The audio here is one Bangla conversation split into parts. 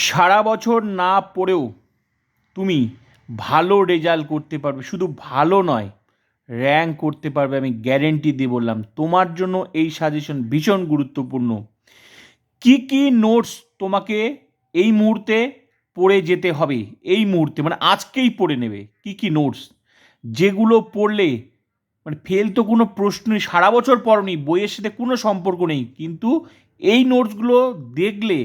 সারা বছর না পড়েও তুমি ভালো রেজাল্ট করতে পারবে। শুধু ভালো নয়, র্যাঙ্ক করতে পারবে, আমি গ্যারেন্টি দিয়ে বললাম। তোমার জন্য এই সাজেশন ভীষণ গুরুত্বপূর্ণ। কি কি নোটস তোমাকে এই মুহূর্তে পড়ে যেতে হবে? এই মুহূর্তে মানে আজকেই পড়ে নেবে। কি কি নোটস? যেগুলো পড়লে মানে ফেল তো কোনো প্রশ্নই সারা বছর পড়নি, বইয়ের সাথে কোনো সম্পর্ক নেই। কিন্তু এই নোটসগুলো দেখলে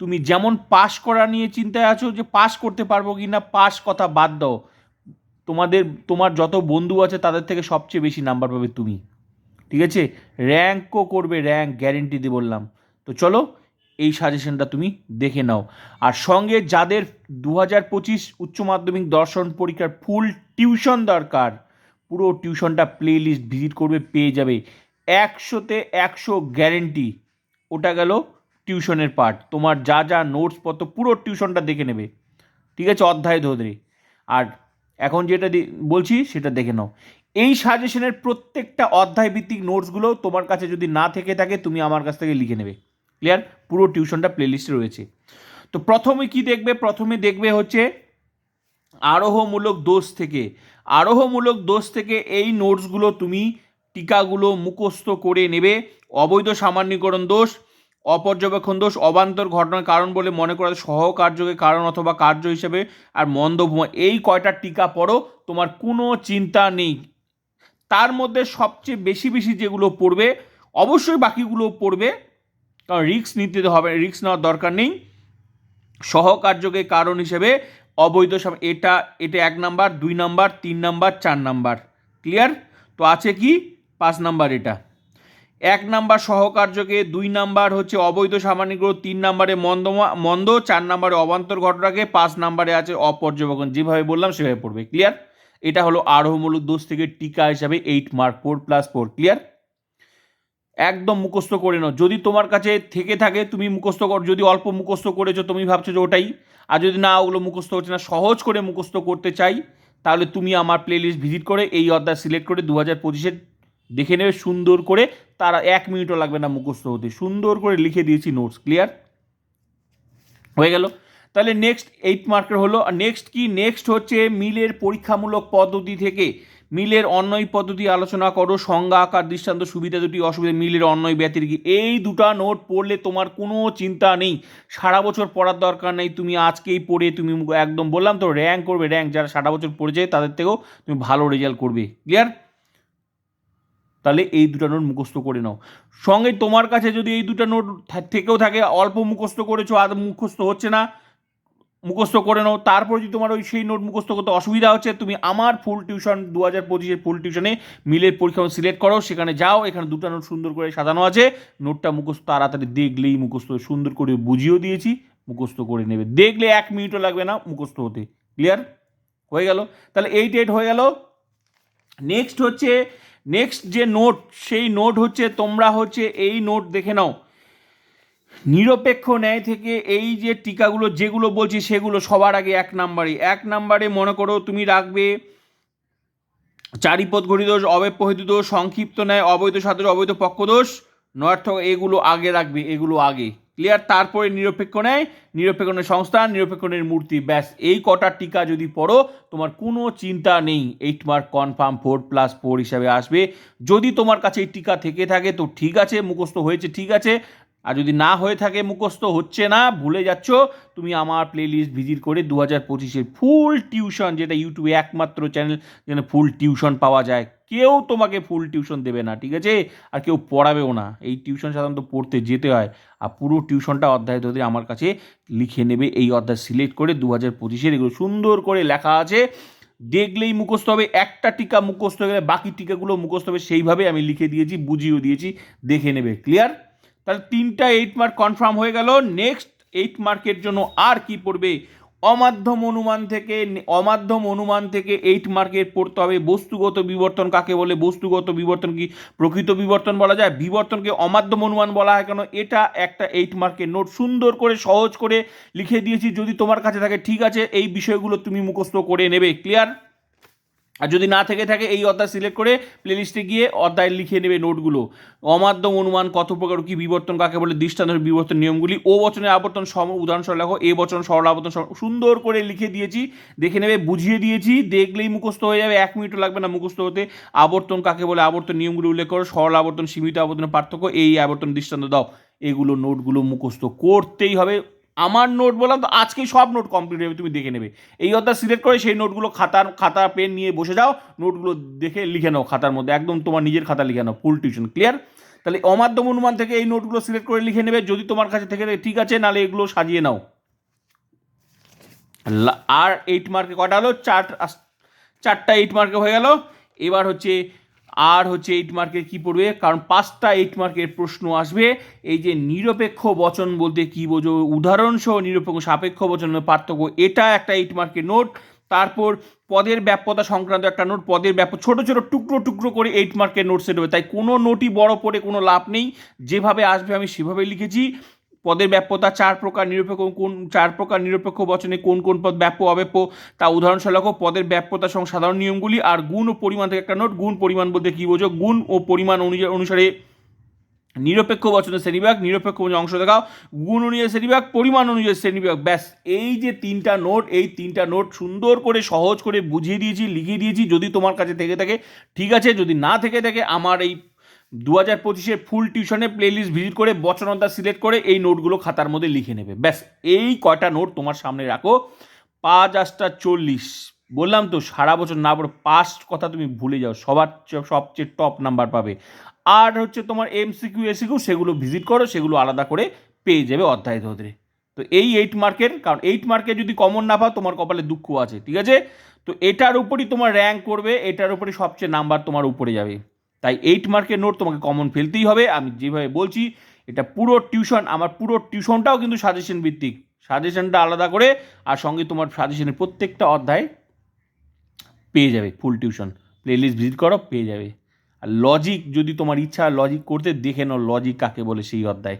তুমি যেমন পাস করা নিয়ে চিন্তায় আছো যে পাস করতে পারব কি না পাস কথা বাদ দাও। তোমাদের, তোমার যত বন্ধু আছে তাদের থেকে সবচেয়ে বেশি নাম্বার পাবে তুমি। ঠিক আছে? র্যাঙ্কও করবে র্যাঙ্ক গ্যারেন্টি দিয়ে বললাম। তো চলো, এই সাজেশনটা তুমি দেখে নাও। আর সঙ্গে যাদের দু হাজার পঁচিশ উচ্চ মাধ্যমিক দর্শন পরীক্ষার ফুল টিউশন দরকার, পুরো টিউশনটা প্লে লিস্ট ভিজিট করবে, পেয়ে যাবে। একশোতে একশো গ্যারেন্টি ওটা গেল টিউশনের পার্ট তোমার যা যা নোটস পত্র, পুরো টিউশনটা দেখে নেবে। ঠিক আছে, অধ্যায় ধরে আর এখন যেটা বলছি, সেটা দেখে নাও। এই সাজেশনের প্রত্যেকটা অধ্যায় ভিত্তিক নোটসগুলো তোমার কাছে যদি না থেকে থাকে, তুমি আমার কাছ থেকে লিখে নেবে। ক্লিয়ার পুরো টিউশনটা প্লেলিস্টে রয়েছে। তো প্রথমে কি দেখবে? প্রথমে দেখবে হচ্ছে, আরোহমূলক দোষ থেকে। আরোহমূলক দোষ থেকে এই নোটসগুলো তুমি টিকাগুলো মুখস্থ করে নেবে। অবৈধ সামান্যীকরণ দোষ অপর্যবেক্ষণ দোষ, অবান্তর ঘটনার কারণ বলে মনে করা সহকার্যকে কারণ অথবা কার্য হিসেবে আর মন্দভূমা, এই কয়টা টিকা পড়ো, তোমার কোনো চিন্তা নেই। তার মধ্যে সবচেয়ে বেশি বেশি যেগুলো পড়বে, অবশ্যই বাকিগুলো পড়বে, কারণ রিস্ক নিতে হবে, রিস্ক নেওয়ার দরকার নেই। সহকার্যকে কারণ হিসেবে অবৈধ এটা এটা এক নাম্বার, দুই নাম্বার, তিন নাম্বার, চার নাম্বার। ক্লিয়ার? তো আছে কি? পাঁচ নাম্বার এটা। এক নাম্বার সহকার্যকে, দুই নাম্বার হচ্ছে অবৈধ সামান্য তিন নাম্বারে মন্দ মন্দ, চার নাম্বারে অবান্তর ঘটনাকে, পাঁচ নাম্বারে আছে অপর্যবেক্ষণ। যেভাবে বললাম, সেভাবে পড়বে। ক্লিয়ার এটা হলো আরোহমূলক দোষ থেকে টিকা হিসাবে eight mark four plus four clear একদম মুখস্থ করে নাও। যদি তোমার কাছে থেকে থাকে, তুমি মুখস্থ কর, যদি অল্প মুখস্থ করেছ, তুমি ভাবছ যে ওটাই। আর যদি না, ওগুলো মুখস্থ হচ্ছে না, সহজ করে মুখস্থ করতে চাই, তাহলে তুমি আমার প্লেলিস্ট ভিজিট করে, এই অধ্যায় সিলেক্ট করে দু হাজার পঁচিশের দেখে নেবে, সুন্দর করে তারা এক মিনিটও লাগবে না মুখস্থ হতে। সুন্দর করে লিখে দিয়েছি নোটস ক্লিয়ার হয়ে গেল। তাহলে নেক্সট এইট মার্কের হলো, আর নেক্সট কি? নেক্সট হচ্ছে মিলের পরীক্ষামূলক পদ্ধতি থেকে। মিলের অন্যয় পদ্ধতি আলোচনা করো, সংজ্ঞা, আকার, দৃষ্টান্ত, সুবিধা, দুটি অসুবিধা, মিলের অন্যয় ব্যতির কি এই দুটো নোট পড়লে তোমার কোনো চিন্তা নেই। সারা বছর পড়ার দরকার নেই। তুমি আজকেই পড়ে তুমি একদম বললাম তো র্যাঙ্ক করবে র্যাঙ্ক যারা সারা বছর পড়েছে তাদের থেকেও তুমি ভালো রেজাল্ট করবে। ক্লিয়ার তাহলে এই দুটো নোট মুখস্থ করে নাও। সঙ্গে তোমার কাছে যদি এই দুটো নোট থেকেও থাকে, অল্প মুখস্থ করেছ, আর মুখস্থ হচ্ছে না, মুখস্থ করে নাও। তারপর যদি তোমার ওই সেই নোট মুখস্থ করতে অসুবিধা হচ্ছে, তুমি আমার ফুল টিউশন দু হাজার পঁচিশের ফুল টিউশনে মিলের পরীক্ষা সিলেক্ট করো। সেখানে যাও, এখানে দুটো নোট সুন্দর করে সাজানো আছে। নোটটা মুখস্থ তাড়াতাড়ি দেখলেই মুখস্থ সুন্দর করে বুঝিয়েও দিয়েছি, মুখস্থ করে নেবে। দেখলে এক মিনিটও লাগবে না মুখস্থ হতে। ক্লিয়ার হয়ে গেল। তাহলে এইট এইট হয়ে গেল। নেক্সট হচ্ছে নেক্সট যে নোট সেই নোট হচ্ছে, তোমরা হচ্ছে এই নোট দেখে নাও। নিরপেক্ষ ন্যায় থেকে এই যে টিকাগুলো, যেগুলো বলছি সেগুলো সবার আগে এক নাম্বারে এক নাম্বারে মনে করো তুমি রাখবে চারিপদ ঘড়ি দোষ অব্যপহিত দোষ, সংক্ষিপ্ত ন্যায়, অবৈধ সাদর অবৈধ পক্ষদোষ নয়ার্থক এগুলো আগে রাখবে, এগুলো আগে। ক্লিয়ার, তারপরে নিরপেক্ষ নেয় নিরপেক্ষ ন্যায় সংস্থা নিরপেক্ষ ন্যায়ের মূর্তি, ব্যাস। এই কটা টিকা যদি পড়ো, তোমার কোনো চিন্তা নেই। Eight mark confirm four plus four হিসাবে আসবে। যদি তোমার কাছে এই টিকা থেকে থাকে, তো ঠিক আছে, মুখস্থ হয়েছে, ঠিক আছে। আর যদি না হয়ে থাকে, মুখস্থ হচ্ছে না, ভুলে যাচ্ছ, তুমি আমার প্লেলিস্ট ভিজিট করে দু হাজার পঁচিশের ফুল টিউশন যেটা ইউটিউবে একমাত্র চ্যানেল যেন ফুল টিউশন পাওয়া যায়। কেউ তোমাকে ফুল টিউশন দেবে না, ঠিক আছে? আর কেউ পড়াবেও না। এই টিউশন সাধারণত পড়তে যেতে হয়। আর পুরো টিউশনটা অধ্যায় ধরে আমার কাছে লিখে নেবে। এই অধ্যায় সিলেক্ট করে দু হাজার পঁচিশের এগুলো সুন্দর করে লেখা আছে। দেখলেই মুখস্থ হবে। একটা টিকা মুখস্থ হয়ে গেলে বাকি টিকাগুলো মুখস্থ হবে। সেইভাবে আমি লিখে দিয়েছি, বুঝিয়েও দিয়েছি। দেখে নেবে। ক্লিয়ার তাহলে তিনটা এইট মার্ক কনফার্ম হয়ে গেল। নেক্সট এইট মার্কের জন্য আর কি পড়বে? অমাধ্যম অনুমান থেকে অমাধ্যম অনুমান থেকে এইট মার্কের পড়তে হবে। বস্তুগত বিবর্তন কাকে বলে? বস্তুগত বিবর্তন কি? প্রকৃত বিবর্তন বলা যায়? বিবর্তনকে অমাধ্যম অনুমান বলা হয় কেন? এটা একটা এইট মার্কের নোট সুন্দর করে, সহজ করে লিখে দিয়েছি। যদি তোমার কাছে থাকে, ঠিক আছে, এই বিষয়গুলো তুমি মুখস্থ করে নেবে। ক্লিয়ার আর যদি না থেকে থাকে, এই অধ্যায় সিলেক্ট করে প্লেলিস্টে গিয়ে অধ্যায় লিখে নেবে নোটগুলো। অমাধ্যম অনুমান কত প্রকার কী বিবর্তন, কাকে বলে দৃষ্টান্ত বিবর্তন নিয়মগুলি, ও বচনের আবর্তন সম উদাহরণস্বরূপ লেখো, এ বচন সরল আবর্তন সুন্দর করে লিখে দিয়েছি, দেখে নেবে, বুঝিয়ে দিয়েছি, দেখলেই মুখস্থ হয়ে যাবে, এক মিনিটও লাগবে না মুখস্থ হতে। আবর্তন কাকে বলে, আবর্তন নিয়মগুলি উল্লেখ করো, সরল আবর্তন, সীমিত আবর্তনের পার্থক্য, এই আবর্তন দৃষ্টান্ত দাও। এগুলো নোটগুলো মুখস্থ করতেই হবে। আমার নোট বললাম তো আজকেই সব নোট কমপ্লিট হবে তুমি দেখে নেবে। এই অধ্যায় সিলেক্ট করে সেই নোটগুলো খাতার খাতা পেন নিয়ে বসে যাও নোটগুলো দেখে লিখে নাও খাতার মধ্যে, একদম তোমার নিজের খাতা লিখে নাও ফুল টিউশন ক্লিয়ার তাহলে অমাধ্যম অনুমান থেকে এই নোটগুলো সিলেক্ট করে লিখে নেবে, যদি তোমার কাছে থেকে ঠিক আছে, নাহলে এগুলো সাজিয়ে নাও। আর এইট মার্কে কটা হলো? চার, চারটা এইট মার্কে হয়ে গেল। এবার হচ্ছে আর হচ্ছে এইট মার্কের কি পড়বে? কারণ পাঁচটা এইট মার্কের প্রশ্ন আসবে। এই যে নিরপেক্ষ বচন বলতে কি বোঝো? উদাহরণসহ নিরপেক্ষ সাপেক্ষ বচনের পার্থক্য, এটা একটা এইট মার্কের নোট। তারপর পদের ব্যাপ্যতা সংক্রান্ত একটা নোট, পদের ব্যাপ ছোট ছোট, টুকরো টুকরো করে এইট মার্কের নোট সেট হবে তাই কোনো নোটই বড় পড়ে কোনো লাভ নেই। যেভাবে আসবে আমি সেভাবে লিখেছি। পদের ব্যাপ্যতা চার প্রকার নিরপেক্ষ কোন, চার প্রকার নিরপেক্ষ বচনে কোন কোন পদ ব্যাপ্য অব্যাপ্য তা উদাহরণ উদাহরণস্বরূপ পদের ব্যাপ্যতা সহ সাধারণ নিয়মগুলি আর গুণ ও পরিমাণ থেকে একটা নোট। গুণ, পরিমাণ বলতে কী বোঝো? গুণ ও পরিমাণ অনুসারে নিরপেক্ষ বচনের শ্রেণীবিভাগ, নিরপেক্ষ বচনের অংশ দেখাও। গুণ অনুযায়ী শ্রেণীবিভাগ, পরিমাণ অনুযায়ী শ্রেণীবিভাগ। ব্যাস, এই যে তিনটা নোট, এই তিনটা নোট সুন্দর করে, সহজ করে বুঝিয়ে দিয়েছি, লিখিয়ে দিয়েছি। যদি তোমার কাছে থেকে থাকে, ঠিক আছে। যদি না থেকে থাকে, আমার এই দু হাজার পঁচিশের ফুল টিউশনে প্লেলিস্ট ভিজিট করে বচন বচনতা সিলেক্ট করে এই নোটগুলো খাতার মধ্যে লিখে নেবে। ব্যাস, এই কয়টা নোট তোমার সামনে রাখো। পাঁচ আটটা চল্লিশ। বললাম তো, সারা বছর না পড়ে পাস্ট কথা তুমি ভুলে যাও, সবার চেয়ে- সবচেয়ে টপ নাম্বার পাবে। আর হচ্ছে তোমার এমসিকিউ এসিকিউ সেগুলো ভিজিট করো, সেগুলো আলাদা করে পেয়ে যাবে অধ্যায় ধরে। তো এই এইট মার্কের কারণ এইট মার্কে যদি কমন না পাও, তোমার কপালে দুঃখ আছে, ঠিক আছে? তো এটার উপরই তোমার র্যাঙ্ক করবে, এটার উপরই সবচেয়ে নাম্বার তোমার উপরে যাবে। তাই এইট মার্কের নোট তোমাকে কমন ফেলতেই হবে। আমি যেভাবে বলছি, এটা পুরো টিউশন আমার পুরো টিউশনটাও কিন্তু সাজেশন ভিত্তিক। সাজেশনটা আলাদা করে, আর সঙ্গে তোমার সাজেশনের প্রত্যেকটা অধ্যায় পেয়ে যাবে ফুল টিউশন প্লেলিস্ট ভিজিট করো, পেয়ে যাবে। আর লজিক যদি তোমার ইচ্ছা লজিক করতে, দেখে নাও লজিক কাকে বলে সেই অধ্যায়।